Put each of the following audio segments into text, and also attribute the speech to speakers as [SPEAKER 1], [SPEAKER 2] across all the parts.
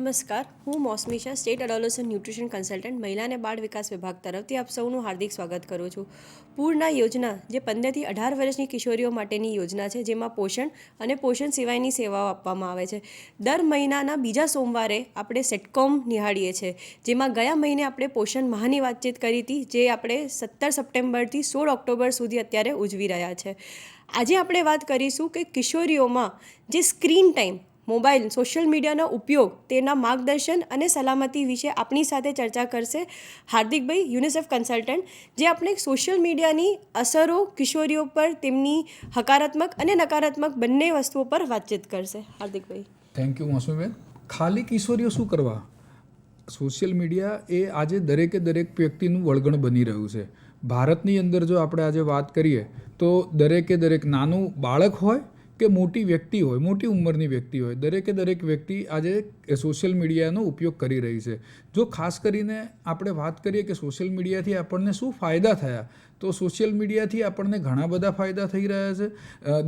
[SPEAKER 1] નમસ્કાર, હું Mousami Shah state adolescent nutrition consultant મહિલા અને બાળ વિકાસ વિભાગ તરફથી આપ સૌનું હાર્દિક સ્વાગત કરું છું. પૂર્ણા યોજના, જે પંદરથી અઢાર વર્ષની કિશોરીઓ માટેની યોજના છે, જેમાં પોષણ અને પોષણ સિવાયની સેવાઓ આપવામાં આવે છે. દર મહિનાના બીજા સોમવારે આપણે સેટકોમ નિહાળીએ છીએ, જેમાં ગયા મહિને આપણે પોષણ માહની વાતચીત કરી હતી, જે આપણે સત્તર સપ્ટેમ્બરથી સોળ ઓક્ટોબર સુધી અત્યારે ઉજવી રહ્યા છે. આજે આપણે વાત કરીશું કે કિશોરીઓમાં જે સ્ક્રીન ટાઈમ મોબાઈલ, સોશિયલ મીડિયાનો ઉપયોગ તેના માર્ગદર્શન અને સલામતી વિશે આપણી સાથે ચર્ચા કરશે હાર્દિકભાઈ યુનિસેફ કન્સલ્ટન્ટ, જે આપણે સોશિયલ મીડિયાની અસરો, કિશોરીઓ પર તેમની હકારાત્મક અને નકારાત્મક બંને વસ્તુઓ પર વાતચીત કરશે. હાર્દિકભાઈ.
[SPEAKER 2] થેન્ક યુ મોસમીબેન. ખાલી કિશોરીઓ શું કરવા? સોશિયલ મીડિયા એ આજે દરેકે દરેક વ્યક્તિનું વળગણ બની રહ્યું છે. ભારતની અંદર જો આપણે આજે વાત કરીએ, તો દરેકે દરેક નાનું બાળક હોય કે મોટી વ્યક્તિ હોય, મોટી ઉંમરની વ્યક્તિ હોય, દરેકે દરેક વ્યક્તિ આજે સોશિયલ મીડિયાનો ઉપયોગ કરી રહી છે. જો ખાસ કરીને આપણે વાત કરીએ કે સોશિયલ મીડિયાથી આપણને શું ફાયદા થયા, તો સોશિયલ મીડિયાથી આપણને ઘણા બધા ફાયદા થઈ રહ્યા છે.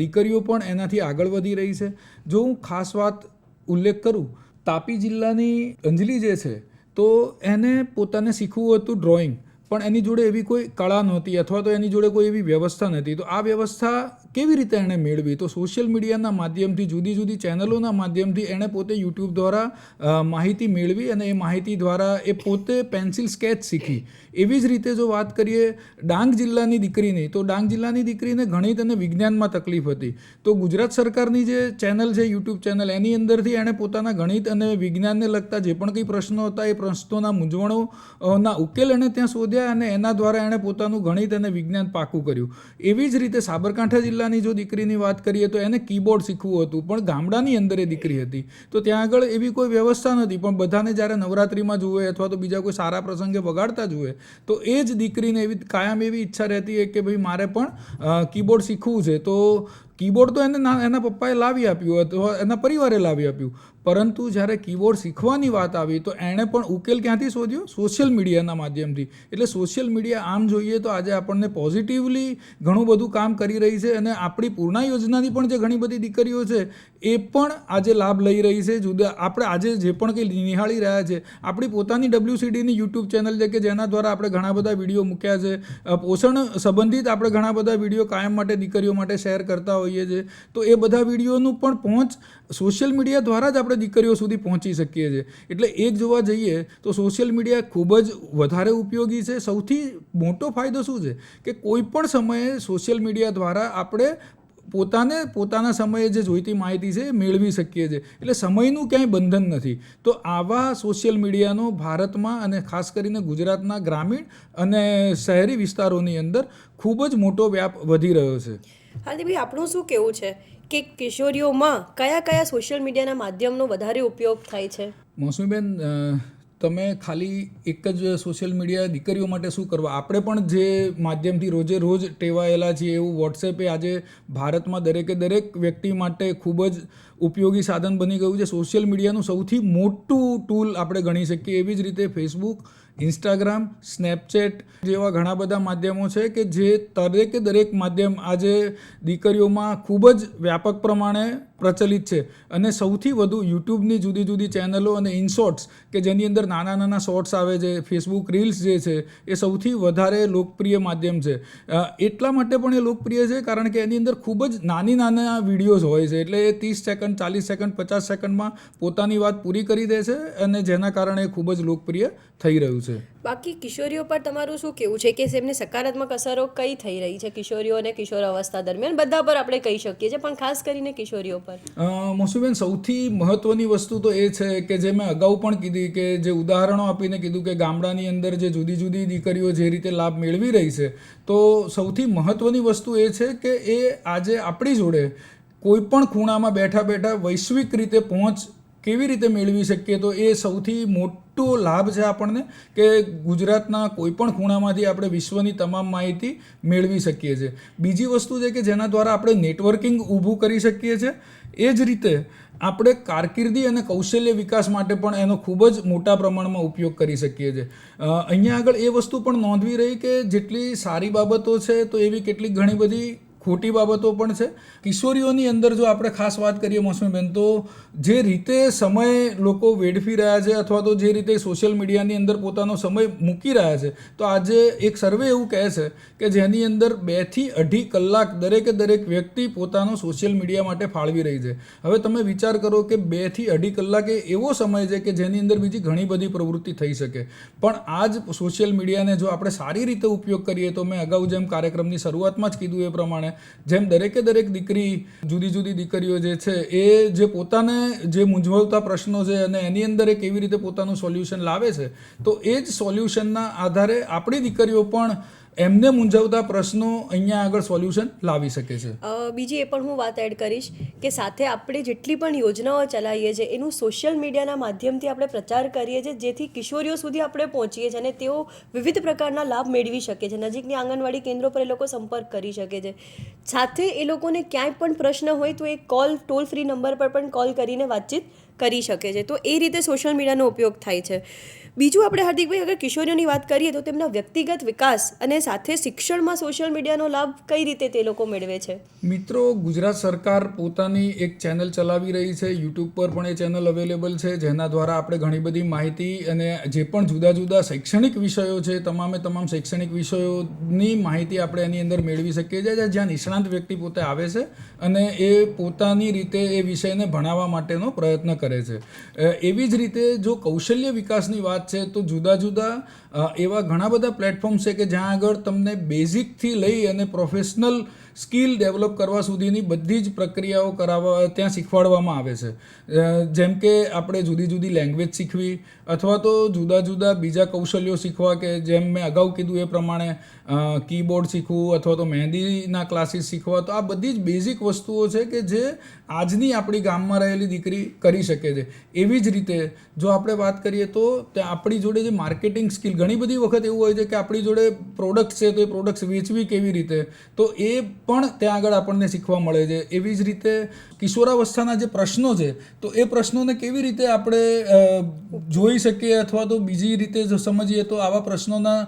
[SPEAKER 2] દીકરીઓ પણ એનાથી આગળ વધી રહી છે. જો હું ખાસ વાત ઉલ્લેખ કરું, તાપી જિલ્લાની અંજલિ જે છે, તો એને પોતાને શીખવું હતું ડ્રોઈંગ પણ એની જોડે એવી કોઈ કળા નહોતી અથવા તો એની જોડે કોઈ એવી વ્યવસ્થા નથી તો આ વ્યવસ્થા કેવી રીતે એણે મેળવી? તો સોશિયલ મીડિયાના માધ્યમથી, જુદી જુદી ચેનલોના માધ્યમથી એણે પોતે યુટ્યુબ દ્વારા માહિતી મેળવી અને એ માહિતી દ્વારા એ પોતે પેન્સિલ સ્કેચ શીખી. એવી જ રીતે જો વાત કરીએ ડાંગ જિલ્લાની દીકરીની, તો ડાંગ જિલ્લાની દીકરીને ગણિત અને વિજ્ઞાનમાં તકલીફ હતી. તો ગુજરાત સરકારની જે ચેનલ છે યુટ્યુબ ચેનલ એની અંદરથી એણે પોતાના ગણિત અને વિજ્ઞાનને લગતા જે પણ કંઈ પ્રશ્નો હતા, એ પ્રશ્નોના મૂંઝવણોના ઉકેલ એણે ત્યાં શોધ્યા અને એના દ્વારા એણે પોતાનું ગણિત અને વિજ્ઞાન પાકું કર્યું. એવી જ રીતે સાબરકાંઠા જિલ્લાની જો દીકરીની વાત કરીએ તો એને કીબોર્ડ શીખવું હતું, પણ ગામડાની અંદર એ દીકરી હતી. તો ત્યાં આગળ એવી કોઈ વ્યવસ્થા નથી, પણ બધાને જ્યારે નવરાત્રિમાં જુએ અથવા તો બીજા કોઈ સારા પ્રસંગે વગાડતા જુએ, તો એ જ દીકરીને એવી કાયમ એવી ઈચ્છા રહેતી કે ભાઈ મારે પણ કીબોર્ડ શીખવું છે. તો કીબોર્ડ તો એને એના પપ્પાએ લાવી આપ્યું, અથવા એના પરિવારે લાવી આપ્યું. પરંતુ જ્યારે કીબોર્ડ શીખવાની વાત આવી તો એણે પણ ઉકેલ ક્યાંથી શોધ્યો? સોશિયલ મીડિયાના માધ્યમથી. એટલે સોશિયલ મીડિયા આમ જોઈએ તો આજે આપણને પોઝિટિવલી ઘણું બધું કામ કરી રહી છે અને આપણી પૂર્ણા યોજનાની પણ જે ઘણી બધી દીકરીઓ છે, એ પણ આજે લાભ લઈ રહી છે. જુદા, આપણે આજે જે પણ કંઈ નિહાળી રહ્યા છે, આપણી પોતાની ડબ્લ્યુસીડીની યુટ્યુબ ચેનલ છે કે જેના દ્વારા આપણે ઘણા બધા વીડિયો મૂક્યા છે પોષણ સંબંધિત આપણે ઘણા બધા વીડિયો કાયમ માટે દીકરીઓ માટે શેર કરતા હોઈએ છીએ તો એ બધા વિડીયોનું પણ પહોંચ સોશિયલ મીડિયા દ્વારા જ આપણે દીકરીઓ સુધી પહોંચી શકીએ છીએ. એટલે એક જોવા જઈએ તો સોશિયલ મીડિયા ખૂબ જ વધારે ઉપયોગી છે. સૌથી મોટો ફાયદો શું છે? કે કોઈ પણ સમયે સોશિયલ મીડિયા દ્વારા આપણે પોતાને પોતાના સમયે જે જોઈતી માહિતી છે એ મેળવી શકીએ છીએ. એટલે સમયનું ક્યાંય બંધન નથી. તો આવા સોશિયલ મીડિયાનો ભારતમાં અને ખાસ કરીને ગુજરાતના ગ્રામીણ અને શહેરી વિસ્તારોની અંદર ખૂબ જ મોટો વ્યાપ વધી રહ્યો છે.
[SPEAKER 1] હાર્દિકભાઈ આપણું શું કહેવું છે? કે કિશોરીઓમાં કયા કયા સોશિયલ મીડિયાના માધ્યમનો વધારે ઉપયોગ થાય છે?
[SPEAKER 2] મોસમીબેન તમે ખાલી એક જ સોશિયલ મીડિયા દીકરીઓ માટે શું કરવા? આપણે પણ જે માધ્યમથી રોજે રોજ ટેવાયેલા છીએ એવું વોટ્સએપે આજે ભારતમાં દરેકે દરેક વ્યક્તિ માટે ખૂબ જ ઉપયોગી સાધન બની ગયું છે. સોશિયલ મીડિયાનું સૌથી મોટું ટૂલ આપણે ગણી શકીએ એવી જ રીતે ફેસબુક ઇન્સ્ટાગ્રામ, સ્નેપચેટ જેવા ઘણા બધા માધ્યમો છે કે જે દરેકે દરેક માધ્યમ આજે દીકરીઓમાં ખૂબ જ વ્યાપક પ્રમાણે પ્રચલિત છે. અને સૌથી વધુ યુટ્યુબની જુદી જુદી ચેનલો અને ઇનશોર્ટ્સ કે જેની અંદર નાના નાના શોર્ટ્સ આવે છે ફેસબુક રીલ્સ જે છે, એ સૌથી વધારે લોકપ્રિય માધ્યમ છે. એટલા માટે પણ એ લોકપ્રિય છે, કારણ કે એની અંદર ખૂબ જ નાની નાના વિડીયોઝ હોય છે. એટલે એ ત્રીસ સેકન્ડ ચાલીસ સેકન્ડ પચાસ સેકન્ડમાં પોતાની વાત પૂરી કરી દે છે અને જેના કારણે ખૂબ જ લોકપ્રિય થઈ રહ્યું છે.
[SPEAKER 1] બાકી કિશોરીઓ પર તમારું શું કહેવું છે કે એમને સકારાત્મક અસરો કઈ થઈ રહી છે કિશોરીઓ અને કિશોર અવસ્થા દરમિયાન? બધા પર આપણે કહી શકીએ છીએ, પણ ખાસ કરીને કિશોરીઓ પર.
[SPEAKER 2] મોસુબેન, સૌથી મહત્વની વસ્તુ તો એ છે કે જે મેં અગાઉ પણ કીધી કે જે ઉદાહરણો આપીને કીધું કે ગામડાની અંદર જે જુદી જુદી દીકરીઓ જે રીતે લાભ મેળવી રહી છે, તો સૌથી મહત્વની વસ્તુ એ છે કે એ આજે આપણી જોડે કોઈ પણ ખૂણામાં બેઠા બેઠા વૈશ્વિક રીતે પહોંચ કેવી રીતે મેળવી શકીએ, તો એ સૌથી મોટો લાભ છે આપણને કે ગુજરાતના કોઈપણ ખૂણામાંથી આપણે વિશ્વની તમામ માહિતી મેળવી શકીએ છીએ. બીજી વસ્તુ છે કે જેના દ્વારા આપણે નેટવર્કિંગ ઊભું કરી શકીએ છીએ. એ જ રીતે આપણે કારકિર્દી અને કૌશલ્ય વિકાસ માટે પણ એનો ખૂબ જ મોટા પ્રમાણમાં ઉપયોગ કરી શકીએ છીએ. અહીંયા આગળ એ વસ્તુ પણ નોંધવી રહી કે જેટલી સારી બાબતો છે તો એવી કેટલીક ઘણી બધી ખોટી બાબતો પણ છે. કિશોરીઓની અંદર જો આપણે ખાસ વાત કરીએ મોસમીબેન, તો જે રીતે સમય લોકો વેડફી રહ્યા છે અથવા તો જે રીતે સોશિયલ મીડિયાની અંદર પોતાનો સમય મૂકી રહ્યા છે, તો આજે એક સર્વે એવું કહે છે કે જેની અંદર બેથી અઢી કલાક દરેકે દરેક વ્યક્તિ પોતાનો સોશિયલ મીડિયા માટે ફાળવી રહી છે. હવે તમે વિચાર કરો કે બેથી અઢી કલાક એ એવો સમય છે કે જેની અંદર બીજી ઘણી બધી પ્રવૃત્તિ થઈ શકે. પણ આ જ સોશિયલ મીડિયાને જો આપણે સારી રીતે ઉપયોગ કરીએ, તો મેં અગાઉ જેમ કાર્યક્રમની શરૂઆતમાં જ કીધું એ પ્રમાણે જેમ દરેકે દરેક દીકરી જુદી જુદી દીકરીઓ જે છે, એ જે પોતાને જે મૂંઝવતા પ્રશ્નો છે અને એની અંદર એ કેવી રીતે પોતાનું સોલ્યુશન લાવે છે, તો એ જ સોલ્યુશનના આધારે આપણી દીકરીઓ પણ એમને મૂંઝવતા પ્રશ્નો અહીંયા આગળ સોલ્યુશન લાવી શકે છે.
[SPEAKER 1] બીજી એ પણ હું વાત એડ કરીશ કે સાથે આપણે જેટલી પણ યોજનાઓ ચલાવીએ છીએ, એનું સોશિયલ મીડિયાના માધ્યમથી આપણે પ્રચાર કરીએ છીએ, જેથી કિશોરીઓ સુધી આપણે પહોંચીએ છીએ અને તેઓ વિવિધ પ્રકારના લાભ મેળવી શકે છે. નજીકની આંગણવાડી કેન્દ્રો પર એ લોકો સંપર્ક કરી શકે છે. સાથે એ લોકોને ક્યાંય પણ પ્રશ્ન હોય તો એ કોલ, ટોલ ફ્રી નંબર પર પણ કોલ કરીને વાતચીત કરી શકે છે. તો એ રીતે સોશિયલ મીડિયાનો ઉપયોગ થાય છે. બીજું આપણે હાર્દિકભાઈ, અગર કિશોરીઓની વાત કરીએ તો તેમના વ્યક્તિગત વિકાસ અને સાથે શિક્ષણમાં સોશિયલ મીડિયાનો લાભ કઈ રીતે તે લોકો મેળવે છે?
[SPEAKER 2] મિત્રો, ગુજરાત સરકાર પોતાની એક ચેનલ ચલાવી રહી છે. યુટ્યુબ પર પણ એ ચેનલ અવેલેબલ છે, જેના દ્વારા આપણે ઘણી બધી માહિતી અને જે પણ જુદા જુદા શૈક્ષણિક વિષયો છે, તમામે તમામ શૈક્ષણિક વિષયોની માહિતી આપણે એની અંદર મેળવી શકીએ છીએ. જ્યાં નિષ્ણાંત વ્યક્તિ પોતે આવે છે અને એ પોતાની રીતે એ વિષયને ભણાવવા માટેનો પ્રયત્ન કરે છે. એવી જ રીતે જો કૌશલ્ય વિકાસની વાત છે તો જુદા જુદા એવા ઘણા બધા પ્લેટફોર્મ છે કે જ્યાં આગળ તમને બેઝિકથી લઈ અને પ્રોફેશનલ સ્કિલ ડેવલપ કરવા સુધીની બધી જ પ્રક્રિયાઓ કરાવવા, ત્યાં શીખવાડવામાં આવે છે. જેમ કે આપણે જુદી જુદી લેંગ્વેજ શીખવી અથવા તો જુદા જુદા બીજા કૌશલ્યો શીખવા કે જેમ મેં અગાઉ કીધું એ પ્રમાણે કીબોર્ડ શીખવું અથવા તો મહેંદીના ક્લાસીસ શીખવા, તો આ બધી જ બેઝિક વસ્તુઓ છે કે જે આજની આપણી ગામમાં રહેલી દીકરી કરી શકે છે. એવી જ રીતે જો આપણે વાત કરીએ તો આપણી જોડે જે માર્કેટિંગ સ્કિલ, ઘણી બધી વખત એવું હોય છે કે આપણી જોડે પ્રોડક્ટ છે તો એ પ્રોડક્ટ્સ વેચવી કેવી રીતે? તો એ પણ ત્યાં આગળ આપણને શીખવા મળે છે. એવી જ રીતે કિશોરાવસ્થાના જે પ્રશ્નો છે, તો એ પ્રશ્નોને કેવી રીતે આપણે જોઈ શકીએ અથવા તો બીજી રીતે જો સમજીએ તો આવા પ્રશ્નોના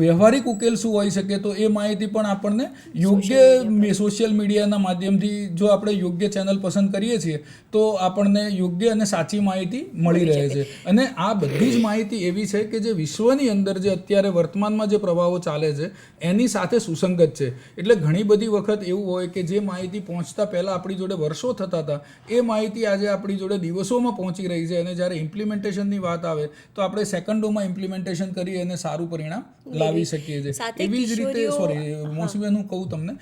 [SPEAKER 2] વ્યવહારિક ઉકેલ શું હોઈ શકે તો એ માહિતી પણ આપણને યોગ્ય સોશિયલ મીડિયાના માધ્યમથી જો આપણે યોગ્ય ચેનલ પસંદ કરીએ છીએ તો આપણને યોગ્ય અને સાચી માહિતી મળી રહે છે. અને આ બધી જ માહિતી એવી છે કે જે વિશ્વની અંદર જે અત્યારે વર્તમાનમાં જે પ્રવાહો ચાલે છે એની સાથે સુસંગત છે. એટલે ઘણી બધી વખત એવું હોય કે જે માહિતી પહોંચતા પહેલાં આપણી જોડે વર્ષો થતા હતા એ માહિતી આજે આપણી જોડે દિવસોમાં પહોંચી રહી છે અને જ્યારે ઇમ્પ્લિમેન્ટેશનની વાત આવે તો આપણે સેકન્ડોમાં ઇમ્પ્લિમેન્ટેશન કરી અને સારું પરિણામ લાવી શકીએ છીએ.
[SPEAKER 1] સાથે
[SPEAKER 2] એવી જ રીતે સોરી મોસમીબેન હું. કહું તમને.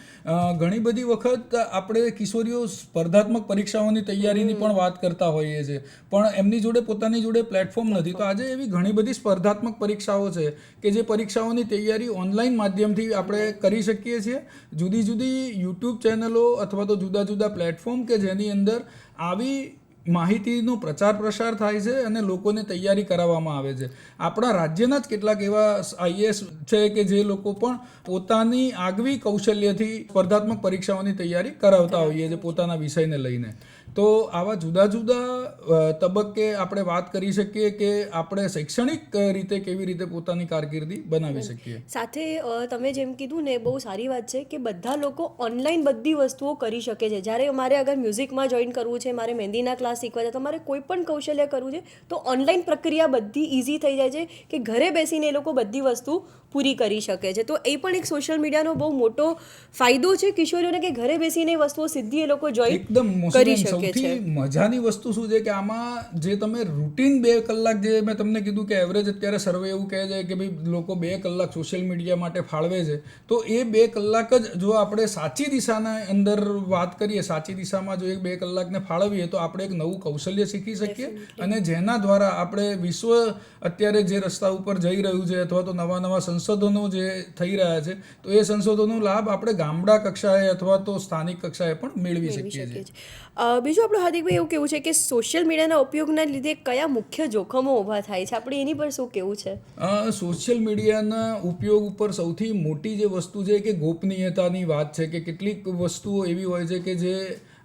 [SPEAKER 2] ઘણી બધી વખત આપણે કિશોરીઓ સ્પર્ધાત્મક પરીક્ષાઓની તૈયારીની પણ વાત કરતા હોઈએ છીએ પણ એમની જોડે પોતાની જોડે પ્લેટફોર્મ નથી. તો આજે એવી ઘણી બધી સ્પર્ધાત્મક પરીક્ષાઓ છે કે જે પરીક્ષાઓની તૈયારી ઓનલાઈન માધ્યમથી આપણે કરી શકીએ છીએ. જુદી જુદી યુટ્યુબ ચેનલો અથવા તો જુદા જુદા પ્લેટફોર્મ કે જેની અંદર આવી માહિતીનો પ્રચાર પ્રસાર થાય છે અને લોકોને તૈયારી કરાવવામાં આવે છે. આપણા રાજ્યના જ કેટલાક એવા આઈએએસ છે કે જે લોકો પણ પોતાની આગવી કૌશલ્યથી સ્પર્ધાત્મક પરીક્ષાઓની તૈયારી કરાવતા હોઈએ છીએ પોતાના વિષયને લઈને. તો આવા જુદા જુદા તબક્કે આપણે વાત કરી શકીએ કે આપણે શૈક્ષણિક રીતે કેવી રીતે પોતાની કારકિર્દી બનાવી શકીએ?
[SPEAKER 1] સાથે તમે જેમ કીધું ને બહુ સારી વાત છે કે બધા લોકો ઓનલાઈન બધી વસ્તુઓ કરી શકે છે. જ્યારે મારે અગર મ્યુઝિકમાં જોઈન કરવું છે મારે મહેંદીના ક્લાસ શીખવા છે તો મારે કોઈ પણ કૌશલ્ય કરવું છે તો ઓનલાઈન પ્રક્રિયા બધી ઇઝી થઈ જાય છે કે ઘરે બેસીને એ લોકો બધી વસ્તુ પૂરી કરી શકે છે. તો એ પણ એક સોશિયલ મીડિયાનો બહુ મોટો ફાયદો છે કિશોરીઓને કે ઘરે બેસીને એ વસ્તુઓ સીધી એ લોકો જોઈન કરી
[SPEAKER 2] મોસમ
[SPEAKER 1] શકે છે?
[SPEAKER 2] મજાની વસ્તુ શું છે કે આમાં જે તમે રૂટીન બે કલાક જે મેં તમને કીધું કે એવરેજ અત્યારે સર્વે એવું કહે છે કે ભાઈ લોકો બે કલાક સોશિયલ મીડિયા માટે ફાળવે છે. તો એ બે કલાક જ જો આપણે સાચી દિશાના અંદર વાત કરીએ સાચી દિશામાં જો એક બે કલાકને ફાળવીએ તો આપણે એક નવું કૌશલ્ય શીખી શકીએ અને જેના દ્વારા આપણે વિશ્વ અત્યારે જે રસ્તા ઉપર જઈ રહ્યું છે અથવા તો નવા નવા સંશોધનો જે થઈ રહ્યા છે તો એ સંશોધનનો લાભ આપણે ગામડા કક્ષાએ અથવા તો સ્થાનિક કક્ષાએ પણ મેળવી શકીએ છીએ.
[SPEAKER 1] બીજું આપણું હાર્દિકભાઈ એવું કેવું છે કે સોશિયલ મીડિયાના ઉપયોગના લીધે કયા મુખ્ય જોખમો ઊભા થાય છે? આપણે એની પર શું કેવું છે?
[SPEAKER 2] સોશિયલ મીડિયાના ઉપયોગ ઉપર સૌથી મોટી જે વસ્તુ છે કે ગોપનીયતાની વાત છે કે કેટલીક વસ્તુઓ એવી હોય છે કે જે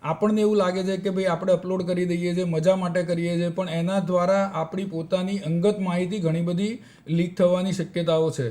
[SPEAKER 2] આપણને એવું લાગે છે કે ભાઈ આપણે અપલોડ કરી દઈએ છીએ, મજા માટે કરીએ છીએ, પણ એના દ્વારા આપણી પોતાની અંગત માહિતી ઘણી બધી લીક થવાની શક્યતાઓ છે.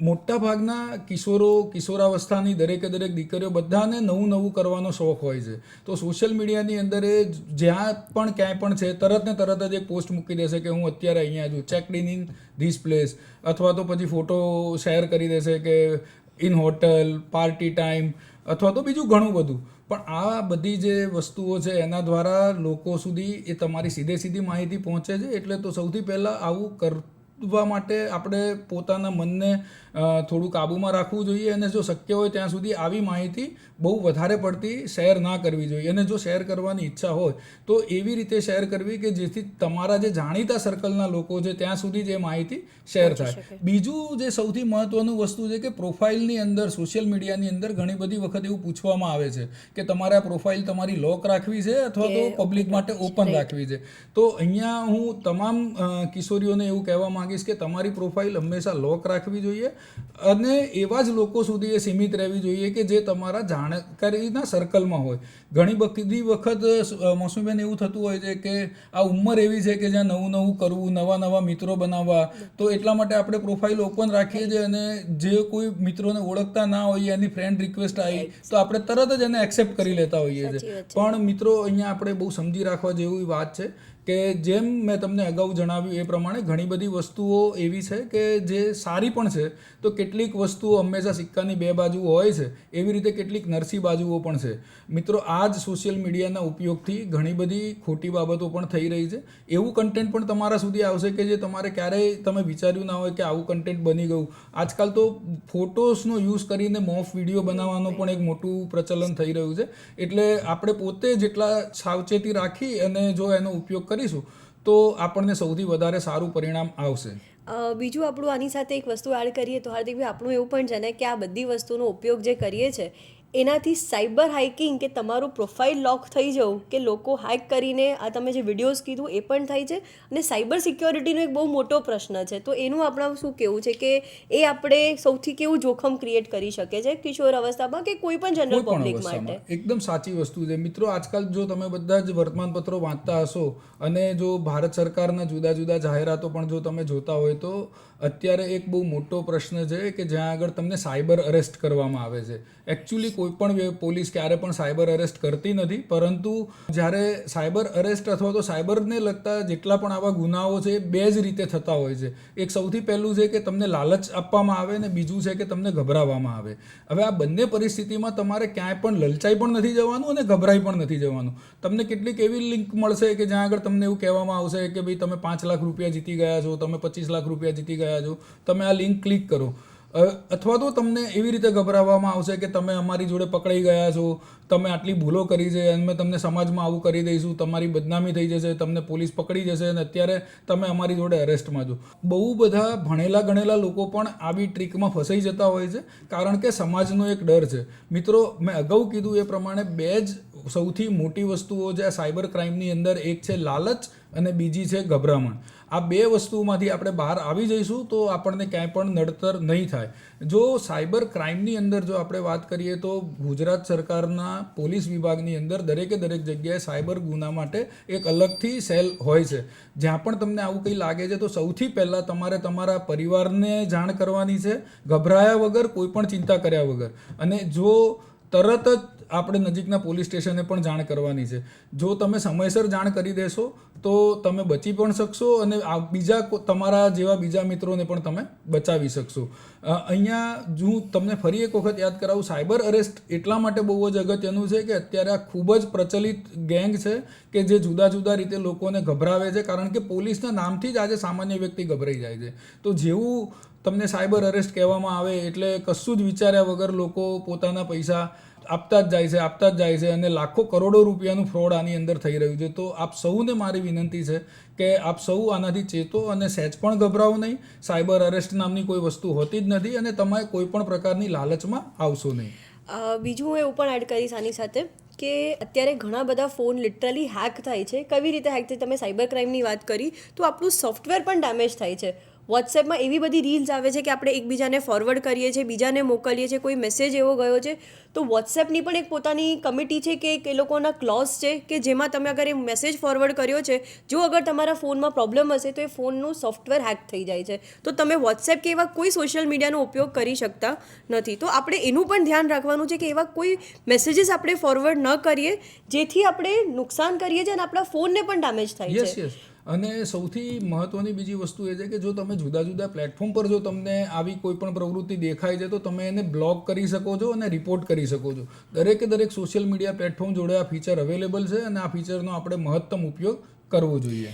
[SPEAKER 2] અ, મોટા ભાગના કિશોરો કિશોરાવસ્થાની દરેકે દરેક દીકરીઓ બધાને નવું નવું કરવાનો શોખ હોય છે. તો સોશિયલ મીડિયાની અંદર એ જ્યાં પણ ક્યાંય પણ છે તરત ને તરત જ એક પોસ્ટ મૂકી દેશે કે હું અત્યારે અહીંયા છું. Checked in in this place અથવા તો પછી ફોટો શેર કરી દેશે કે ઇન હોટલ પાર્ટી ટાઈમ અથવા તો બીજું ઘણું બધું. પણ આ બધી જે વસ્તુઓ છે એના દ્વારા લોકો સુધી એ તમારી સીધે સીધી માહિતી પહોંચે છે. એટલે તો સૌથી પહેલાં આવું કરવા માટે આપણે પોતાના મનને થોડું કાબૂમાં રાખવું જોઈએ અને જો શક્ય હોય ત્યાં સુધી આવી માહિતી બહુ વધારે પડતી શેર ના કરવી જોઈએ. અને જો શેર કરવાની ઈચ્છા હોય તો એવી રીતે શેર કરવી કે જેથી તમારા જે જાણીતા સર્કલના લોકો છે ત્યાં સુધી જે માહિતી શેર થાય. બીજું જે સૌથી મહત્વનું વસ્તુ છે કે પ્રોફાઇલની અંદર સોશિયલ મીડિયાની અંદર ઘણી બધી વખત એવું પૂછવામાં આવે છે કે તમારે આ પ્રોફાઇલ તમારી લોક રાખવી છે અથવા તો પબ્લિક માટે ઓપન રાખવી છે. તો અહીંયા હું તમામ કિશોરીઓને એવું કહેવા માંગીશ કે તમારી પ્રોફાઇલ હંમેશા લોક રાખવી જોઈએ અને એવા જ લોકો સુધી એ સીમિત રહેવી જોઈએ કે જે તમારા જાણકારીના સર્કલમાં હોય. ઘણી બધી વખત મોસમીબેન એવું થતું હોય છે કે આ ઉંમર એવી છે કે જ્યાં નવું નવું કરવું નવા નવા મિત્રો બનાવવા તો એટલા માટે આપણે પ્રોફાઇલ ઓપન રાખીએ છીએ અને જે કોઈ મિત્રોને ઓળખતા ના હોઈએ એની ફ્રેન્ડ રિક્વેસ્ટ આવી તો આપણે તરત જ એને એક્સેપ્ટ કરી લેતા હોઈએ છીએ. પણ મિત્રો અહીંયા આપણે બહુ સમજી રાખવા જેવી વાત છે કે જેમ મેં તમને અગાઉ જણાવ્યું એ પ્રમાણે ઘણી બધી વસ્તુઓ એવી છે કે જે સારી પણ છે, તો કેટલીક વસ્તુઓ હંમેશા સિક્કાની બે બાજુ હોય છે, એવી રીતે કેટલીક નરસી બાજુઓ પણ છે. મિત્રો આ જ સોશિયલ મીડિયાના ઉપયોગથી ઘણી બધી ખોટી બાબતો પણ થઈ રહી છે. એવું કન્ટેન્ટ પણ તમારા સુધી આવશે કે જે તમારે ક્યારેય તમે વિચાર્યું ના હોય કે આવું કન્ટેન્ટ બની ગયું. આજકાલ તો ફોટોસનો યુઝ કરીને મોફ વીડિયો બનાવવાનો પણ એક મોટું પ્રચલન થઈ રહ્યું છે. એટલે આપણે પોતે જેટલા સાવચેતી રાખી અને જો એનો ઉપયોગ કરીશું, તો આપણને સૌથી વધારે સારું પરિણામ આવશે.
[SPEAKER 1] બીજું આપણું આની સાથે એક વસ્તુ એડ કરીએ તો હાર્દિકભાઈ, આપણું એવું પણ છે ને કે આ બધી વસ્તુનો ઉપયોગ જે કરીએ છે એનાથી સાયબર હાઇકિંગ કે તમારું પ્રોફાઇલ લોક થઈ જવું કે લોકો હાઇક કરીને આ તમે જે વિડીયોઝ કીધું એ પણ થાય છે. અને સાયબર સિક્યોરિટીનો એક બહુ મોટો પ્રશ્ન છે. તો એનું આપણા શું કેવું છે કે એ આપણે સૌથી કેવું જોખમ ક્રિએટ કરી શકે છે કિશોર અવસ્થામાં કે કોઈ પણ જનરલ પબ્લિક માટે?
[SPEAKER 2] એકદમ સાચી વસ્તુ છે. મિત્રો આજકાલ જો તમે બધા જ વર્તમાનપત્રો વાંચતા હશો અને જો ભારત સરકારના જુદા જુદા જાહેરાતો પણ જો તમે જોતા હોય તો અત્યારે એક બહુ મોટો પ્રશ્ન છે કે જ્યાં આગળ તમને સાયબર અરેસ્ટ કરવામાં આવે છે. એકચ્યુઅલી કોઈ પણ પોલીસ ક્યારે પણ સાયબર અરેસ્ટ કરતી નથી, પરંતુ જ્યારે સાયબર અરેસ્ટ અથવા તો સાયબરને લગતા જેટલા પણ આવા ગુનાઓ છે બે જ રીતે થતા હોય છે. એક સૌથી પહેલું છે કે તમને લાલચ આપવામાં આવે ને બીજું છે કે તમને ગભરાવવામાં આવે. હવે આ બંને પરિસ્થિતિમાં તમારે ક્યાંય પણ લલચાઈ પણ નથી જવાનું અને ગભરાઈ પણ નથી જવાનું. તમને કેટલીક એવી લિંક મળશે કે જ્યાં આગળ તમને એવું કહેવામાં આવશે કે ભાઈ તમે પાંચ લાખ રૂપિયા જીતી ગયા છો, તમે પચીસ લાખ રૂપિયા જીતી ગયા છો, તમે આ લિંક ક્લિક કરો. અથવા તો તમને એવી રીતે ગભરાવવામાં આવશે કે તમે અમારી જોડે પકડાઈ ગયા છો, તમે આટલી ભૂલો કરી છે અમે તમને સમાજમાં આવું કરી દઈશું, તમારી બદનામી થઈ જશે, તમને પોલીસ પકડી જશે અને અત્યારે તમે અમારી જોડે અરેસ્ટમાં છો. બહુ બધા ભણેલા ગણેલા લોકો પણ આવી ટ્રીકમાં ફસાઈ જતા હોય છે, કારણ કે સમાજનો એક ડર છે. મિત્રો, મેં અગાઉ કીધું એ પ્રમાણે બે જ સૌથી મોટી વસ્તુઓ જે સાયબર ક્રાઇમની અંદર, એક છે લાલચ અને બીજી છે ગભરામણ. આ બે વસ્તુઓમાંથી આપણે બહાર આવી જઈશું તો આપણને ક્યાંય પણ નડતર નહીં થાય. જો સાયબર ક્રાઇમની અંદર જો આપણે વાત કરીએ તો ગુજરાત સરકારના પોલીસ વિભાગની અંદર દરેકે દરેક જગ્યાએ સાયબર ગુના માટે એક અલગથી સેલ હોય છે. જ્યાં પણ તમને આવું કંઈ લાગે છે તો સૌથી પહેલાં તમારે તમારા પરિવારને જાણ કરવાની છે. ગભરાયા વગર કોઈ પણ ચિંતા કર્યા વગર. અને જો તરત જ આપણે નજીકના પોલીસ સ્ટેશને પણ જાણ કરવાની છે. જો તમે સમયસર જાણ કરી દેશો, તો તમે બચી પણ શકશો અને આ બીજા તમારા જેવા બીજા મિત્રોને પણ તમે બચાવી શકશો. અહીંયા હું તમને ફરી એક વખત યાદ કરાવું, સાયબર અરેસ્ટ એટલા માટે બહુ જ અગત્યનું છે કે અત્યારે આ ખૂબ જ પ્રચલિત ગેંગ છે કે જે જુદા જુદા રીતે લોકોને ગભરાવે છે, કારણ કે પોલીસના નામથી જ આજે સામાન્ય વ્યક્તિ ગભરાઈ જાય છે. તો જેવું તમને સાયબર અરેસ્ટ કહેવામાં આવે એટલે કશું જ વિચાર્યા વગર લોકો પોતાના પૈસા આપતા જ જાય છે, આપતા જ જાય છે અને લાખો કરોડો રૂપિયાનું ફ્રોડ આની અંદર થઈ રહ્યું છે. તો આપ સૌને મારી વિનંતી છે કે આપ સૌ આનાથી ચેતો અને સહેજ પણ ગભરાવો નહીં. સાયબર અરેસ્ટ નામની કોઈ વસ્તુ હોતી જ નથી અને તમે કોઈ પણ પ્રકારની લાલચમાં આવશો નહીં.
[SPEAKER 1] બીજું હું એવું પણ એડ કરીશ આની સાથે કે અત્યારે ઘણા બધા ફોન લિટરલી હેક થાય છે. કેવી રીતે હેક થાય? તમે સાયબર ક્રાઇમની વાત કરી, તો આપણું સોફ્ટવેર પણ ડેમેજ થાય છે. વોટ્સએપમાં એવી બધી રીલ્સ આવે છે કે આપણે એકબીજાને ફોરવર્ડ કરીએ છીએ બીજાને મોકલીએ છીએ કોઈ મેસેજ એવો ગયો છે. તો વોટ્સએપની પણ એક પોતાની કમિટી છે કે એક એ લોકોના ક્લોઝ છે કે જેમાં તમે અગર એ મેસેજ ફોરવર્ડ કર્યો છે જો અગર તમારા ફોનમાં પ્રોબ્લેમ હશે તો એ ફોનનું સોફ્ટવેર હેક થઈ જાય છે. તો તમે વોટ્સએપ કે એવા કોઈ સોશિયલ મીડિયાનો ઉપયોગ કરી શકતા નથી. તો આપણે એનું પણ ધ્યાન રાખવાનું છે કે એવા કોઈ મેસેજીસ આપણે ફોરવર્ડ ન કરીએ જેથી આપણે નુકસાન કરીએ છીએ અને આપણા ફોનને પણ ડેમેજ થાય છે.
[SPEAKER 2] અને સૌથી મહત્વની બીજી વસ્તુ એ છે કે જો તમે જુદા જુદા પ્લેટફોર્મ પર જો તમને આવી કોઈ પણ પ્રવૃત્તિ દેખાય છે, તો તમે એને બ્લોક કરી શકો છો અને રિપોર્ટ કરી શકો છો. દરેકે દરેક સોશિયલ મીડિયા પ્લેટફોર્મ જોડે આ ફીચર અવેલેબલ છે અને આ ફીચરનો આપણે મહત્તમ ઉપયોગ કરવો જોઈએ?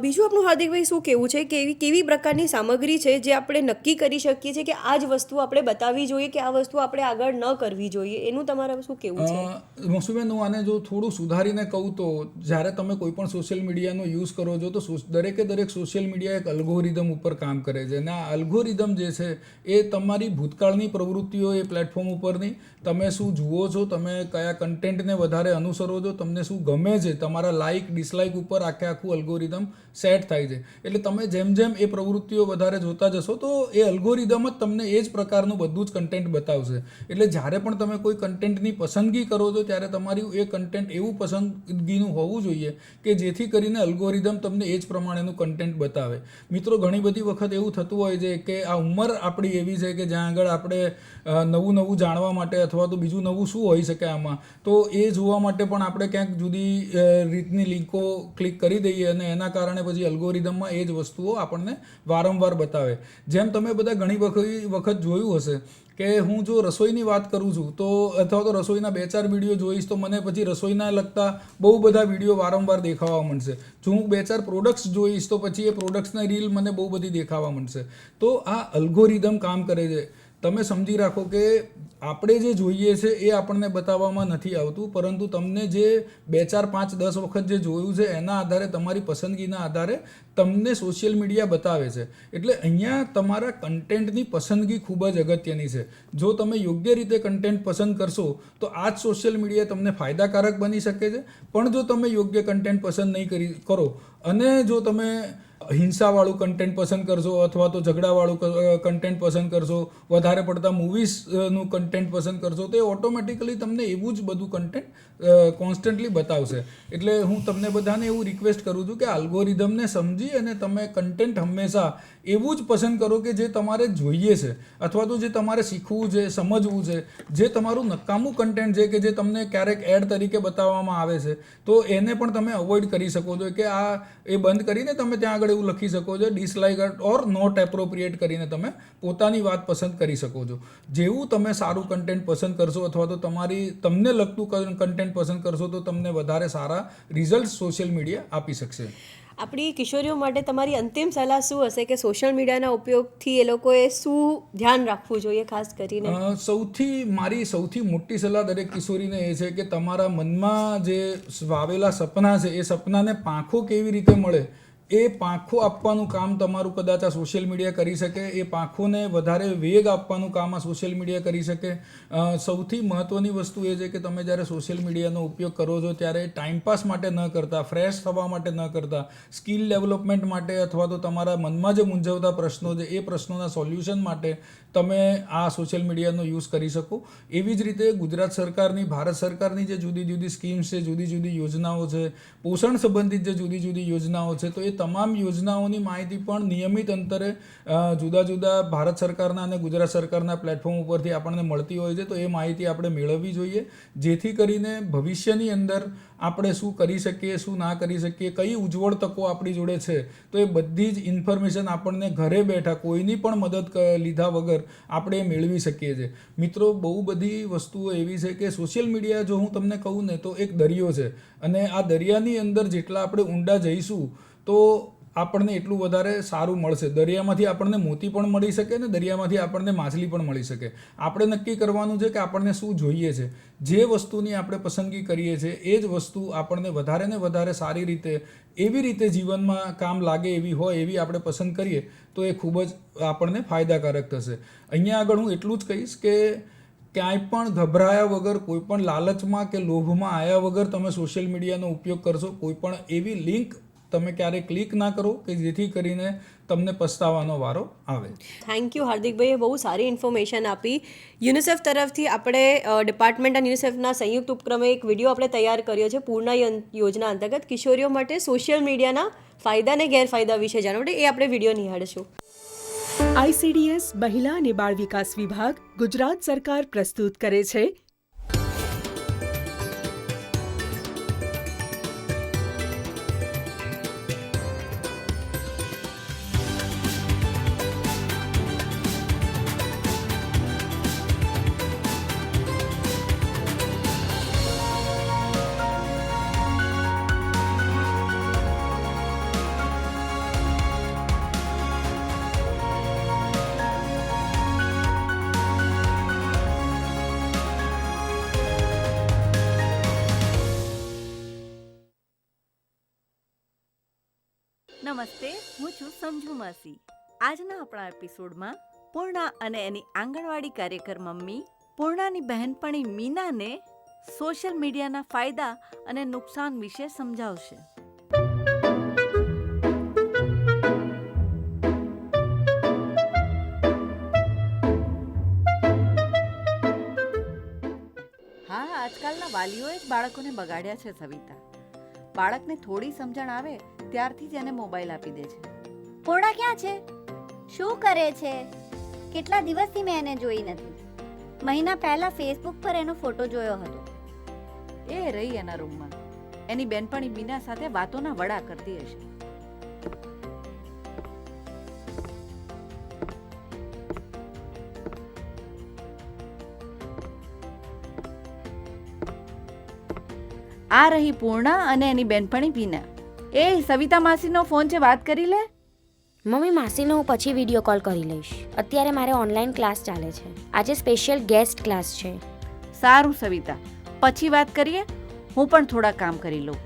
[SPEAKER 1] બીજું આપણું હાર્દિકભાઈ શું કહેવું છે? કે એવી કેવી પ્રકારની સામગ્રી છે જે આપણે નક્કી કરી શકીએ છીએ કે આ જ વસ્તુ આપણે બતાવવી જોઈએ કે આ વસ્તુ આપણે આગળ ન કરવી જોઈએ? એનું તમારે શું કહેવું છે?
[SPEAKER 2] મોસુબેન હું આને જો થોડું સુધારીને કહું તો જ્યારે તમે કોઈ પણ સોશિયલ મીડિયાનો યુઝ કરો છો તો દરેકે દરેક સોશિયલ મીડિયા એક અલ્ગોરિધમ ઉપર કામ કરે છે. અને આ અલ્ગોરિધમ જે છે એ તમારી ભૂતકાળની પ્રવૃત્તિઓ એ પ્લેટફોર્મ ઉપરની. તમે શું જુઓ છો તમે કયા કન્ટેન્ટને વધારે અનુસરો છો તમને શું ગમે છે તમારા લાઇક ડિસલાઇક ઉપર આખે આખું અલ્ગોરિધમ સેટ થાય છે. એટલે તમે જેમ જેમ એ પ્રવૃત્તિઓ વધારે જોતા જશો, તો એ અલ્ગોરિધમ જ તમને એ જ પ્રકારનું બધું જ કન્ટેન્ટ બતાવશે. એટલે જ્યારે પણ તમે કોઈ કન્ટેન્ટની પસંદગી કરો છો, ત્યારે તમારું એ કન્ટેન્ટ એવું પસંદગીનું હોવું જોઈએ કે જેથી કરીને અલ્ગોરિધમ તમને એ જ પ્રમાણેનું કન્ટેન્ટ બતાવે. મિત્રો, ઘણી બધી વખત એવું થતું હોય છે કે આ ઉંમર આપણી એવી છે કે જ્યાં આગળ આપણે નવું નવું જાણવા માટે અથવા તો બીજું નવું શું હોઈ શકે આમાં, તો એ જોવા માટે પણ આપણે ક્યાંક જુદી રીતની લિંકો ક્લિક કરી દઈએ અને એના કારણે પછી અલ્ગોરિધમમાં એ જ વસ્તુઓ આપણને વારંવાર બતાવે. જેમ તમે બધા ઘણી વખત વખત જોયું હશે કે હું જો રસોઈની વાત કરું છું, તો અથવા તો રસોઈના બે ચાર વીડિયો જોઈશ, તો મને પછી રસોઈના લગતા બહુ બધા વીડિયો વારંવાર દેખાવા મળશે. જો હું બે ચાર પ્રોડક્ટ્સ જોઈશ, તો પછી એ પ્રોડક્ટ્સના રીલ મને બહુ બધી દેખાવા મળશે. તો આ અલ્ગોરિધમ કામ કરે છે. તમે સમજી રાખો કે આપણે જે જોઈએ છે એ આપણને બતાવવામાં નથી આવતું, પરંતુ તમને જે બે ચાર પાંચ દસ વખત જે જોયું છે એના આધારે, તમારી પસંદગીના આધારે તમને સોશિયલ મીડિયા બતાવે છે. એટલે અહીંયા તમારા કન્ટેન્ટની પસંદગી ખૂબ જ અગત્યની છે. જો તમે યોગ્ય રીતે કન્ટેન્ટ પસંદ કરશો, તો આ જ સોશિયલ મીડિયા તમને ફાયદાકારક બની શકે છે. પણ જો તમે યોગ્ય કન્ટેન્ટ પસંદ નહીં કરી, કરો, અને જો તમે હિંસાવાળું કન્ટેન્ટ પસંદ કરશો અથવા તો ઝઘડાવાળું કન્ટેન્ટ પસંદ કરશો, વધારે પડતા મૂવીઝનું કન્ટેન્ટ પસંદ કરશો, તો એ ઓટોમેટિકલી તમને એવું જ બધું કન્ટેન્ટ કોન્સ્ટન્ટલી બતાવશે. એટલે હું તમને બધાને એવું રિક્વેસ્ટ કરું છું કે આલ્ગોરિધમને સમજી અને તમે કન્ટેન્ટ હંમેશા એવું જ પસંદ કરો કે જે તમારે જોઈએ છે, અથવા તો જે તમારે શીખવું છે, સમજવું છે, જે તમારું નકામું કન્ટેન્ટ છે કે જે તમને ક્યારેક એડ તરીકે બતાવવામાં આવે છે, તો એને પણ તમે અવોઇડ કરી શકો છો કે આ એ બંધ કરીને તમે ત્યાં આગળ એવું લખી શકો છો ડિસલાઇક ઓર નોટ એપ્રોપ્રિએટ કરીને તમે પોતાની વાત પસંદ કરી શકો છો. જેવું તમે સારું કન્ટેન્ટ પસંદ કરશો અથવા તો તમારી તમને લગતું કન્ટેન્ટ પસંદ કરશો તો તમને વધારે સારા રિઝલ્ટ સોશિયલ મીડિયા આપી શકશે.
[SPEAKER 1] આપણી કિશોરીઓ માટે તમારી અંતિમ સલાહ શું હશે કે સોશિયલ મીડિયાના ઉપયોગથી એ લોકોએ શું ધ્યાન રાખવું જોઈએ ખાસ કરીને?
[SPEAKER 2] સૌથી મારી સૌથી મોટી સલાહ દરેક કિશોરીને એ છે કે તમારા મનમાં જે વાવેલા સપના છે એ સપનાને પાંખો કેવી રીતે મળે એ પાંખો આપવાનું કામ તમારું કદાચ આ સોશિયલ મીડિયા કરી શકે. એ પાંખોને વધારે વેગ આપવાનું કામ આ સોશિયલ મીડિયા કરી શકે. સૌથી મહત્ત્વની વસ્તુ એ છે કે તમે જ્યારે સોશિયલ મીડિયાનો ઉપયોગ કરો છો ત્યારે ટાઈમપાસ માટે ન કરતા ફ્રેશ થવા માટે ન કરતા સ્કિલ ડેવલપમેન્ટ માટે અથવા તો તમારા મનમાં જે મૂંઝવતા પ્રશ્નો છે, એ પ્રશ્નોના સોલ્યુશન માટે તમે આ સોશિયલ મીડિયાનો યુઝ કરી શકો. એવી જ રીતે ગુજરાત સરકારની, ભારત સરકારની જે જુદી જુદી સ્કીમ્સ છે, જુદી જુદી યોજનાઓ છે, પોષણ સંબંધિત જે જુદી જુદી યોજનાઓ છે, તો એ તમામ યોજનાઓની માહિતી પણ નિયમિત અંતરે જુદા જુદા ભારત સરકારના અને ગુજરાત સરકારના પ્લેટફોર્મ ઉપરથી આપણને મળતી હોય છે. તો એ માહિતી આપણે મેળવવી જોઈએ. જેથી કરીને ભવિષ્યની અંદર આપણે શું કરી શકીએ, શું ના કરી શકીએ, કઈ ઉજ્જવળ તકો આપણી જોડે છે, તો એ બધી જ ઇન્ફોર્મેશન આપણને ઘરે બેઠા કોઈની પણ મદદ લીધા વગર આપણે મેળવી શકીએ છીએ. મિત્રો, બહુ બધી વસ્તુઓ એવી છે કે સોશિયલ મીડિયા જો હું તમને કહું ને, તો એક દરિયો છે. અને આ દરિયાની અંદર જેટલા આપણે ઊંડા જઈશું, તો આપણને એટલું વધારે સારું મળશે. દરિયામાંથી આપણને મોતી પણ મળી શકે ને દરિયામાંથી આપણને માછલી પણ મળી શકે. આપણે નક્કી કરવાનું છે કે આપણને શું જોઈએ છે. જે વસ્તુની આપણે પસંદગી કરીએ છીએ, એ જ વસ્તુ આપણને વધારે ને વધારે સારી રીતે, એવી રીતે જીવનમાં કામ લાગે એવી હોય એવી આપણે પસંદ કરીએ, તો એ ખૂબ જ આપણને ફાયદાકારક થશે. અહીંયા આગળ હું એટલું જ કહીશ કે ક્યાંય પણ ગભરાયા વગર, કોઈ પણ લાલચમાં કે લોભમાં આવ્યા વગર તમે સોશિયલ મીડિયાનો ઉપયોગ કરશો, કોઈ પણ એવી લિંક તમે ક્યારેય ક્લિક ના કરો કે જેથી કરીને તમને પસ્તાવાનો વારો આવે.
[SPEAKER 1] થેન્ક યુ હાર્દિકભાઈએ બહુ સારી ઇન્ફોર્મેશન આપી. યુનિસેફ તરફથી આપણે ડિપાર્ટમેન્ટ અને યુનિસેફના સંયુક્ત ઉપક્રમે એક વીડિયો આપણે તૈયાર કર્યો છે પૂર્ણ યોજના અંતર્ગત કિશોરીઓ માટે સોશિયલ મીડિયાના ફાયદા અને ગેરફાયદા વિશે જાણવા માટે એ આપણે વીડિયો નિહાળીશું.
[SPEAKER 3] આઈસીડીએસ મહિલા અને બાળ વિકાસ વિભાગ ગુજરાત સરકાર પ્રસ્તુત કરે છે.
[SPEAKER 4] નમસ્તે, હું છું સમજુ માસી. આજના આપણા એપિસોડમાં પૂર્ણા અને એની આંગણવાડી કાર્યકર મમ્મી, પૂર્ણાની બહેનપણી મીનાને સોશિયલ મીડિયાના ફાયદા અને નુકસાન વિશે સમજાવશે. હા, આજકાલના વાલીઓએ જ બાળકોને બગાડ્યા છે, સવિતા. બાળકને થોડી સમજણ આવે ત્યારથી જ એને મોબાઈલ આપી દે છે.
[SPEAKER 5] પૂર્ણા ક્યાં છે? શું કરે છે? કેટલા દિવસથી મેં એને જોઈ નથી. મહિના પહેલા ફેસબુક પર એનો ફોટો જોયો હતો.
[SPEAKER 4] એ રહી એના રૂમમાં. એની બેનપણી બીના સાથે વાતોના વડા કરતી હશે. આ રહી પૂર્ણા અને એની બેનપણી બીના. એ સવિતા માસીનો ફોન છે વાત કરી લે.
[SPEAKER 6] મમ્મી માસીને હું પછી વીડિયો કોલ કરી લઈશ. અત્યારે મારે ઓનલાઈન ક્લાસ ચાલે છે. આજે સ્પેશિયલ ગેસ્ટ ક્લાસ છે.
[SPEAKER 4] સારું સવિતા પછી વાત કરીએ. હું પણ થોડા કામ કરી લઉં.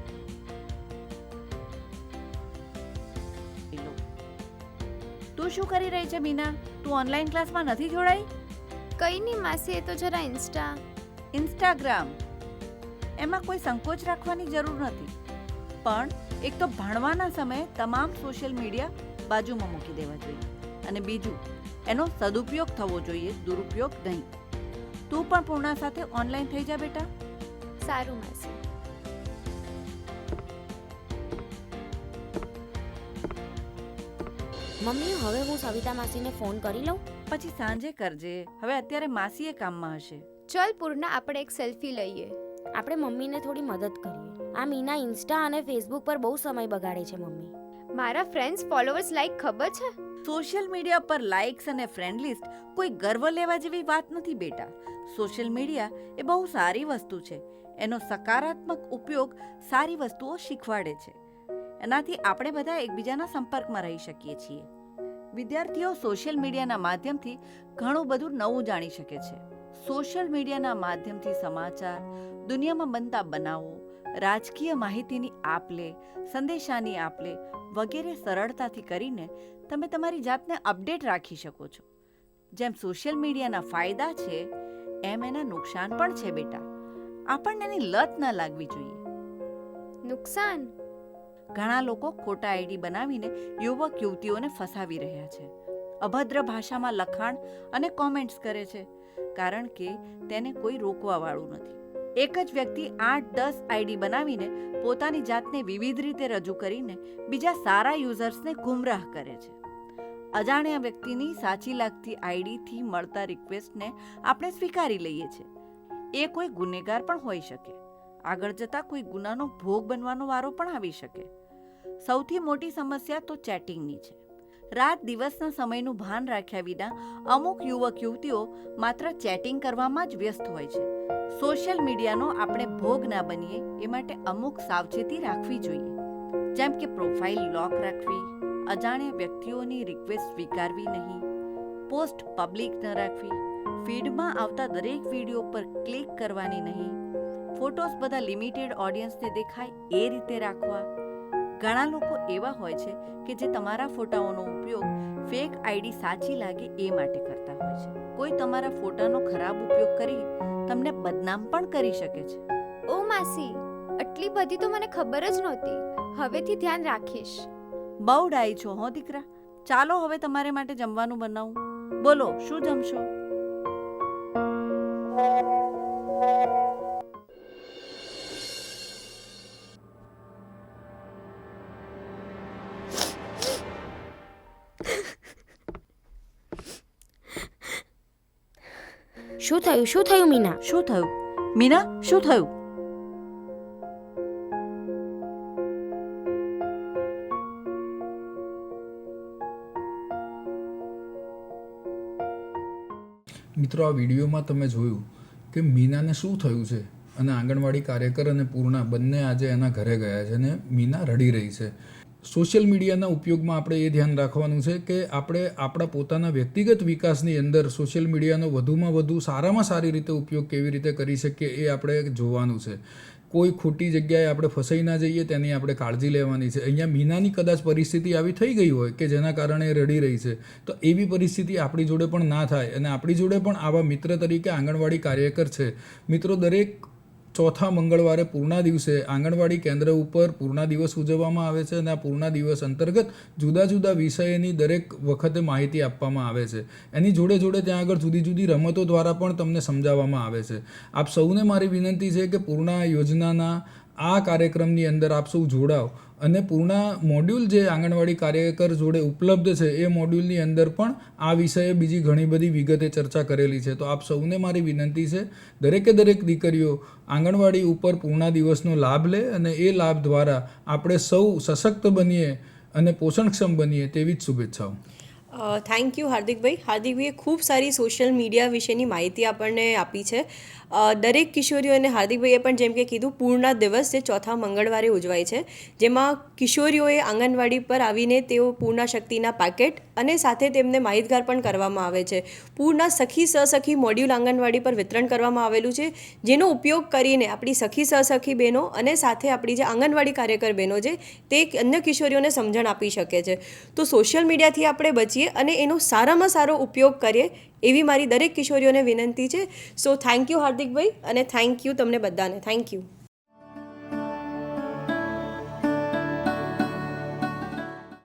[SPEAKER 4] તું શું કરી રહી છે બીના તું ઓનલાઈન ક્લાસમાં નથી જોડાઈ?
[SPEAKER 7] કઈ નહીં માસી એ તો જરા ઇન્સ્ટા
[SPEAKER 4] ઇન્સ્ટાગ્રામ એમાં કોઈ સંકોચ રાખવાની જરૂર નથી. પણ એક તો ભણવાના સમયે તમામ સોશિયલ મીડિયા બાજુમાં મૂકી દેવા જોઈએ. અને બીજું એનો સદુપયોગ થવો જોઈએ દુરુપયોગ નહીં. તું પણ પૂર્ણા સાથે ઓનલાઈન થઈ જા બેટા.
[SPEAKER 7] સારું માસી
[SPEAKER 6] મમ્મી હવે હું સવિતા માસીને ફોન કરી લઉં?
[SPEAKER 4] પછી સાંજે કરજે. હવે અત્યારે માસીએ કામમાં હશે.
[SPEAKER 7] ચલ પૂર્ણા આપણે એક સેલ્ફી લઈએ.
[SPEAKER 6] આપણે મમ્મીને થોડી મદદ કરીએ. આ મીના ઇન્સ્ટા અને ફેસબુક પર બહુ સમય બગાડે છે મમ્મી.
[SPEAKER 7] મારા ફ્રેન્ડ્સ ફોલોવર્સ લાઈક ખબર છે?
[SPEAKER 4] સોશિયલ મીડિયા પર લાઇક્સ અને ફ્રેન્ડ લિસ્ટ કોઈ ગર્વ લેવા જેવી વાત નથી બેટા. સોશિયલ મીડિયા એ બહુ સારી વસ્તુ છે. એનો સકારાત્મક ઉપયોગ સારી વસ્તુઓ શીખવાડે છે. એનાથી આપણે બધા એકબીજાના સંપર્કમાં રહી શકીએ છીએ. વિદ્યાર્થીઓ સોશિયલ મીડિયાના માધ્યમથી ઘણું બધું નવું જાણી શકે છે. સોશિયલ મીડિયાના માધ્યમથી સમાચાર દુનિયામાં બનતા બનાવો રાજકીય માહિતીની આપલે સંદેશાની આપલે વગેરે સરળતાથી કરીને તમે તમારી જાતને અપડેટ રાખી શકો છો. જેમ સોશિયલ મીડિયાના ફાયદા છે એમ એના નુકસાન પણ છે બેટા. આપણને એની લત ન લાગવી જોઈએ.
[SPEAKER 7] નુકસાન?
[SPEAKER 4] ઘણા લોકો ખોટા આઈડી બનાવીને યુવક યુવતીઓને ફસાવી રહ્યા છે. અભદ્ર ભાષામાં લખાણ અને કોમેન્ટ્સ કરે છે કારણ કે તેને કોઈ રોકવા વાળું નથી. એક જ વ્યક્તિ આઠ, દસ આઈડી બનાવીને પોતાની જાતને વિવિધ રીતે રજૂ કરીને બીજા સારા યુઝર્સને ગુમરાહ કરે છે. અજાણ્યા વ્યક્તિની સાચી લાગતી આઈડીથી મળતા રિક્વેસ્ટને આપણે સ્વીકારી લઈએ છીએ. એ કોઈ ગુનેગાર પણ હોઈ શકે. આગળ જતાં કોઈ ગુનાનો ભોગ બનવાનો વારો પણ આવી શકે. સૌથી મોટી સમસ્યા તો ચેટિંગની છે. રાત દિવસના સમયનું ભાન રાખ્યા વિના અમુક યુવક યુવતીઓ માત્ર ચેટિંગ કરવામાં જ વ્યસ્ત હોય છે. સોશિયલ મીડિયાનો આપણે ભોગ ના બનીએ એ માટે અમુક સાવચેતી રાખવી જોઈએ. જેમ કે પ્રોફાઇલ લોક રાખવી, અજાણ્યા વ્યક્તિઓની રિક્વેસ્ટ સ્વીકારવી નહીં, પોસ્ટ પબ્લિક ન રાખવી, ફીડમાં આવતા દરેક વીડિયો પર ક્લિક કરવાની નહીં ફોટોસ બધા લિમિટેડ ઓડિયન્સને દેખાય એ રીતે રાખવા. ઘણા લોકો એવા હોય છે કે જે તમારા ફોટાઓનો ઉપયોગ ફેક આઈડી સાચી લાગે એ માટે કરતા હોય છે. કોઈ તમારા ફોટાનો ખરાબ ઉપયોગ કરી તમને બદનામ પણ કરી શકે છે.
[SPEAKER 7] ઓ માસી આટલી બધી તો મને ખબર જ નહોતી. હવેથી ધ્યાન રાખીશ.
[SPEAKER 4] બહુ ડાઈ છો હો દીકરા. ચાલો હવે તમારે માટે જમવાનું બનાવું. બોલો શું જમશો?
[SPEAKER 6] શું થયું? શું થયું મીના?
[SPEAKER 4] શું થયું? મીના શું થયું?
[SPEAKER 2] મિત્રો આ વિડીયોમાં તમે જોયું કે મીનાને શું થયું છે? અને આંગણવાડી કાર્યકર અને પૂર્ણા બંને આજે એના ઘરે ગયા છે અને મીના રડી રહી છે. સોશિયલ મીડિયાના ઉપયોગમાં આપણે એ ધ્યાન રાખવાનું છે કે આપણે આપણા પોતાના વ્યક્તિગત વિકાસની અંદર સોશિયલ મીડિયાનો વધુમાં વધુ સારામાં સારી રીતે ઉપયોગ કેવી રીતે કરી શકીએ એ આપણે જોવાનું છે. કોઈ ખોટી જગ્યાએ આપણે ફસાઈ ના જઈએ તેની આપણે કાળજી લેવાની છે. અહીંયા મીનાની કદાચ પરિસ્થિતિ આવી થઈ ગઈ હોય કે જેના કારણે રડી રહી છે, તો એવી પરિસ્થિતિ આપણી જોડે પણ ના થાય અને આપણી જોડે પણ આવા મિત્ર તરીકે આંગણવાડી કાર્યકર છે. મિત્રો, દરેક ચોથા મંગળવારે પૂર્ણા દિવસે આંગણવાડી કેન્દ્ર ઉપર પૂર્ણા દિવસ ઉજવવામાં આવે છે અને આ પૂર્ણા દિવસ અંતર્ગત જુદા જુદા વિષયની દરેક વખતે માહિતી આપવામાં આવે છે. એની જોડે જોડે ત્યાં આગળ જુદી જુદી રમતો દ્વારા પણ તમને સમજાવવામાં આવે છે. આપ સૌને મારી વિનંતી છે કે પૂર્ણા યોજનાના આ કાર્યક્રમની અંદર આપ સૌ જોડાઓ. અને પૂર્ણા મોડ્યુલ જે આંગણવાડી કાર્યકર જોડે ઉપલબ્ધ છે, એ મોડ્યુલની અંદર પણ આ વિષયે બીજી ઘણી બધી વિગતે ચર્ચા કરેલી છે. તો આપ સૌને મારી વિનંતી છે, દરેકે દરેક દીકરીઓ આંગણવાડી ઉપર પૂર્ણા દિવસનો લાભ લે અને એ લાભ દ્વારા આપણે સૌ સશક્ત બનીએ અને પોષણક્ષમ બનીએ તેવી જ શુભેચ્છાઓ.
[SPEAKER 1] થેન્ક યુ હાર્દિકભાઈ. હાર્દિકભાઈએ ખૂબ સારી સોશિયલ મીડિયા વિશેની માહિતી આપણને આપી છે. દરેક કિશોરીઓ અને હાર્દિકભાઈએ પણ જેમ કે કીધું, પૂર્ણા દિવસ જે ચોથા મંગળવારે ઉજવાય છે. જેમાં કિશોરીઓએ આંગણવાડી પર આવીને તેઓ પૂર્ણા શક્તિના પેકેટ અને સાથે તેમને માહિતગાર પણ કરવામાં આવે છે. પૂર્ણા સખી સહસખી મોડ્યુલ આંગણવાડી પર વિતરણ કરવામાં આવેલું છે, જેનો ઉપયોગ કરીને આપણી સખી સહસખી બહેનો અને સાથે આપણી જે આંગણવાડી કાર્યકર બહેનો છે, તે અન્ય કિશોરીઓને સમજણ આપી શકે છે. તો સોશિયલ મીડિયાથી આપણે બચીએ અને એનો સારામાં સારો ઉપયોગ કરીએ એવી મારી દરેક કિશોરીઓને વિનંતી છે. સો થેન્ક યુ હાર્દિકભાઈ, અને થેન્ક યુ તમને બધાને. Thank you